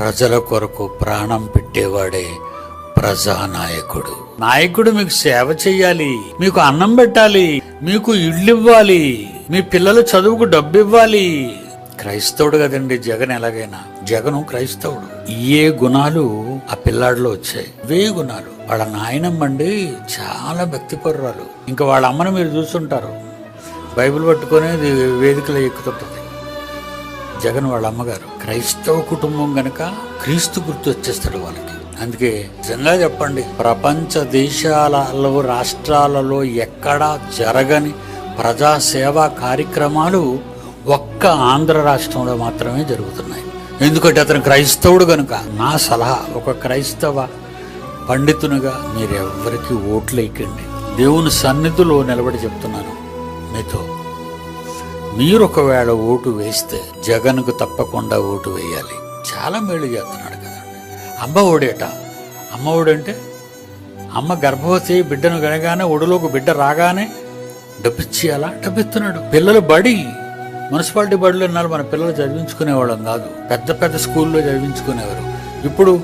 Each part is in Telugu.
ప్రజల కొరకు ప్రాణం పెట్టేవాడే ప్రజానాయకుడు. నాయకుడు మీకు సేవ చెయ్యాలి మీకు అన్నం పెట్టాలి మీకు ఇళ్ళు ఇవ్వాలి మీ పిల్లల చదువుకు డబ్బు ఇవ్వాలి. క్రైస్తవుడు కదండి జగన్ ఎలాగైనా. జగను క్రైస్తవుడు. ఏ గుణాలు ఆ పిల్లాడిలో వచ్చాయి? ఇవే గుణాలు. వాళ్ళ నాయనమ్మండి చాలా భక్తిపరురాలు ఇంకా వాళ్ళ అమ్మను మీరు చూస్తుంటారు బైబిల్ పట్టుకొని వేదికలో ఎక్కుతుంటది. జగన్ వాళ్ళ అమ్మగారు. క్రైస్తవ కుటుంబం గనక క్రీస్తు గుర్తు వచ్చేస్తాడు వాళ్ళకి. అందుకే నిజంగా చెప్పండి ప్రపంచ దేశాలలో రాష్ట్రాలలో ఎక్కడా జరగని ప్రజాసేవా కార్యక్రమాలు ఒక్క ఆంధ్ర రాష్ట్రంలో మాత్రమే జరుగుతున్నాయి. ఎందుకంటే అతను క్రైస్తవుడు కనుక నా సలహా ఒక క్రైస్తవ పండితునిగా మీరెవ్వరికీ ఓట్లు ఎక్కండి దేవుని సన్నిధిలో నిలబడి చెప్తున్నాను. మీతో మీరు ఒకవేళ ఓటు వేస్తే జగన్కు తప్పకుండా ఓటు వేయాలి. చాలా మేలు చేస్తున్నాడు కదండి అమ్మ ఓడేట. అమ్మ ఓడంటే అమ్మ గర్భవతి బిడ్డను కనగానే ఒడిలోకి బిడ్డ రాగానే డబ్బిచ్చేయాలా డబ్బిస్తున్నాడు. పిల్లలు బడి. మున్సిపాలిటీ బడిలో ఉన్నారు మన పిల్లలు చదివించుకునేవాళ్ళం కాదు. పెద్ద పెద్ద స్కూల్లో చదివించుకునేవారు. ఇప్పుడు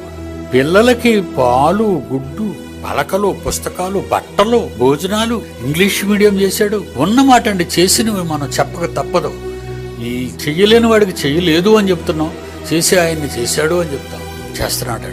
పిల్లలకి పాలు గుడ్డు పలకలు పుస్తకాలు బట్టలు భోజనాలు ఇంగ్లీష్ మీడియం చేశాడు. ఉన్నమాట అండి చేసినవి మనం చెప్పక తప్పదు. ఈ చెయ్యలేని వాడికి చెయ్యలేదు అని చెప్తున్నాం. చేసి ఆయన్ని చేశాడు అని చెప్తాం. చేస్తున్నాడు